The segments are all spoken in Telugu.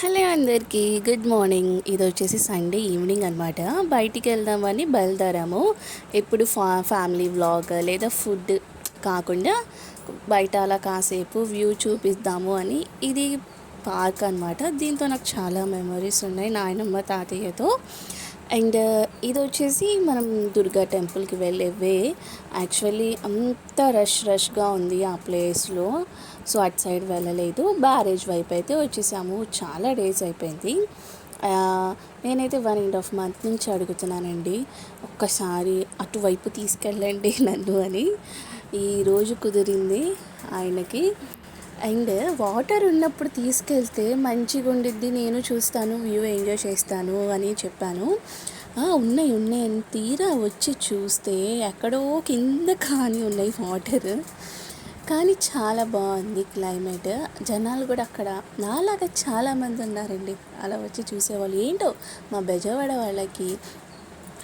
హలో అందరికీ గుడ్ మార్నింగ్. ఇది వచ్చేసి సండే ఈవినింగ్ అనమాట బయటికి వెళ్దామని బయలుదేరాము. ఎప్పుడు ఫా ఫ్యామిలీ వ్లాగ్ లేదా ఫుడ్ కాకుండా బయట అలా కాసేపు వ్యూ చూపిద్దాము అని ఇది పార్క్ అనమాట దీంతో నాకు చాలా మెమరీస్ ఉన్నాయి. నాయనమ్మ తాతయ్యతో. అండ్ ఇది వచ్చేసి మనం దుర్గా టెంపుల్కి వెళ్ళే వే యాక్చువల్లీ అంత రష్ రష్గా ఉంది ఆ ప్లేస్లో. సో అటు సైడ్ వెళ్ళలేదు. బ్యారేజ్ వైపు అయితే వచ్చేసాము. చాలా డేస్ అయిపోయింది. నేనైతే వన్ అండ్ హాఫ్ మంత్ నుంచి అడుగుతున్నానండి. ఒక్కసారి అటువైపు తీసుకెళ్ళండి నన్ను అని. ఈరోజు కుదిరింది ఆయనకి. అండ్ వాటర్ ఉన్నప్పుడు తీసుకెళ్తే మంచిగా ఉండిద్ది నేను చూస్తాను వ్యూ ఎంజాయ్ చేస్తాను అని చెప్పాను. ఉన్నాయి ఉన్నాయి. తీరా వచ్చి చూస్తే ఎక్కడో కింద కానీ ఉన్నాయి వాటర్. కానీ చాలా బాగుంది క్లైమేట్. జనాలు కూడా అక్కడ నాలాగా చాలామంది ఉన్నారండి. అలా వచ్చి చూసేవాళ్ళు. ఏంటో మా బెజవాడ వాళ్ళకి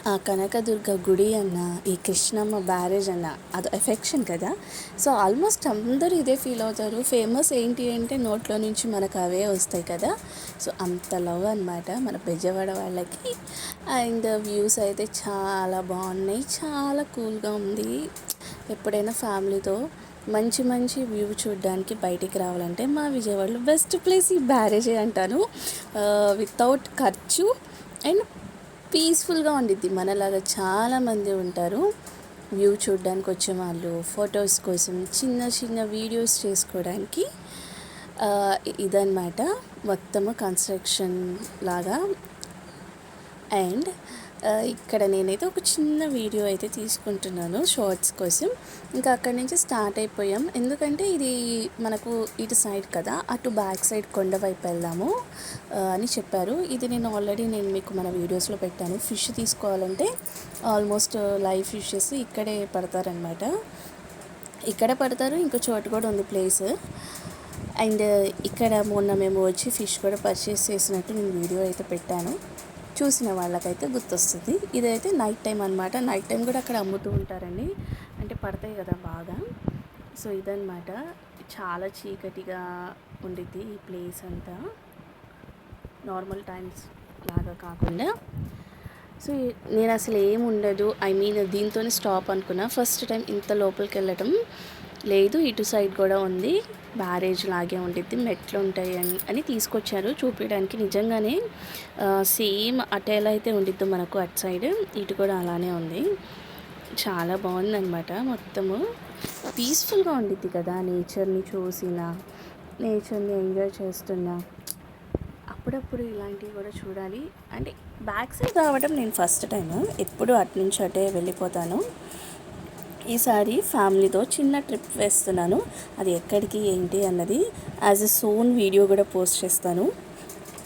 ఆ కనకదుర్గ గుడి అన్న ఈ కృష్ణమ్మ బ్యారేజ్ అన్న అది ఎఫెక్షన్ కదా? సో ఆల్మోస్ట్ అందరూ ఇదే ఫీల్ అవుతారు. ఫేమస్ ఏంటి అంటే నోట్లో నుంచి మనకు అవే వస్తాయి కదా? సో అంత లవ్ అనమాట మన బెజవాడ వాళ్ళకి. అండ్ వ్యూస్ అయితే చాలా బాగున్నాయి. చాలా కూల్గా ఉంది. ఎప్పుడైనా ఫ్యామిలీతో మంచి మంచి వ్యూ చూడడానికి బయటికి రావాలంటే మా విజయవాడలో బెస్ట్ ప్లేస్ ఈ బ్యారేజే అంటాను. Uh, వితౌట్ ఖర్చు అండ్ పీస్ఫుల్గా ఉండిద్ది. మనలాగా చాలామంది ఉంటారు. వ్యూ చూడడానికి వచ్చే వాళ్ళు ఫొటోస్ కోసం చిన్న చిన్న వీడియోస్ చేసుకోవడానికి ఇదన్నమాట. మొత్తము కన్స్ట్రక్షన్ లాగా. అండ్ ఇక్కడ నేనైతే ఒక చిన్న వీడియో అయితే తీసుకుంటున్నాను షార్ట్స్ కోసం. ఇంకా అక్కడి నుంచి స్టార్ట్ అయిపోయాం. ఎందుకంటే ఇది మనకు ఇటు సైడ్ కదా అటు బ్యాక్ సైడ్ కొండ వైపు వెళ్దాము అని చెప్పారు. ఇది నేను ఆల్రెడీ నేను మీకు మన వీడియోస్లో పెట్టాను. ఫిష్ తీసుకోవాలంటే ఆల్మోస్ట్ లైవ్ ఫిషెస్ ఇక్కడే పడతారనమాట. ఇక్కడ పడతారు ఇంకో చోటు కూడా ఉంది ప్లేస్. అండ్ ఇక్కడ మొన్న మేము వచ్చి ఫిష్ కూడా పర్చేస్ చేసినట్టు నేను వీడియో అయితే పెట్టాను. చూసిన వాళ్ళకైతే గుర్తొస్తుంది. ఇదైతే నైట్ టైం అనమాట నైట్ టైం కూడా అక్కడ అమ్ముతూ ఉంటారండి. అంటే పడతాయి కదా బాగా. సో ఇదనమాట చాలా చీకటిగా ఉండిద్ది ఈ ప్లేస్ అంతా. నార్మల్ టైమ్స్ లాగా కాకుండా. సో నేను అసలు ఏం ఉండదు. ఐ మీన్ దీంతోనే స్టాప్ అనుకున్నా. ఫస్ట్ టైం ఇంత లోపలికి వెళ్ళటం లేదు. ఇటు సైడ్ కూడా ఉంది. బ్యారేజ్ లాగే ఉండిద్ది మెట్లు ఉంటాయి అని అని తీసుకొచ్చారు. చూపించడానికి నిజంగానే సేమ్ అటు ఎలా అయితే ఉండిద్ది మనకు అటు సైడ్. ఇటు కూడా అలానే ఉంది. చాలా బాగుందనమాట మొత్తము. పీస్ఫుల్గా ఉండిద్ది కదా నేచర్ని చూసిన నేచర్ని ఎంజాయ్ చేస్తున్నా. అప్పుడప్పుడు ఇలాంటివి కూడా చూడాలి. అంటే బ్యాక్ సైడ్ రావడం నేను ఫస్ట్ టైం ఎప్పుడు అటు నుంచి అటే వెళ్ళిపోతాను. ఈసారి ఫ్యామిలీతో చిన్న ట్రిప్ వేస్తున్నాను. అది ఎక్కడికి ఏంటి అన్నది యాజ్ ఎ సోన్ వీడియో కూడా పోస్ట్ చేస్తాను.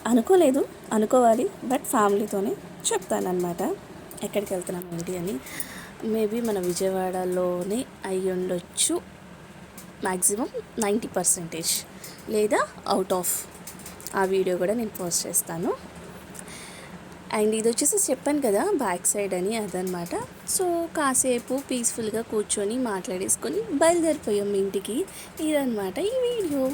అనుకోలేదు అనుకోవాలి బట్ ఫ్యామిలీతోనే చెప్తానమాట ఎక్కడికి వెళ్తున్నాం ఏంటి అని. మేబీ మన విజయవాడలోనే అయి ఉండొచ్చు. మ్యాక్సిమం నైంటీ పర్సెంటేజ్ లేదా అవుట్ ఆఫ్. ఆ వీడియో కూడా నేను పోస్ట్ చేస్తాను. అండ్ ఇది వచ్చేసి చెప్పాను కదా బ్యాక్ సైడ్ అని అదనమాట సో కాసేపు పీస్ఫుల్గా కూర్చొని మాట్లాడేసుకొని బయలుదేరిపోయాం ఇంటికి. ఇదనమాట ఈ వీడియో.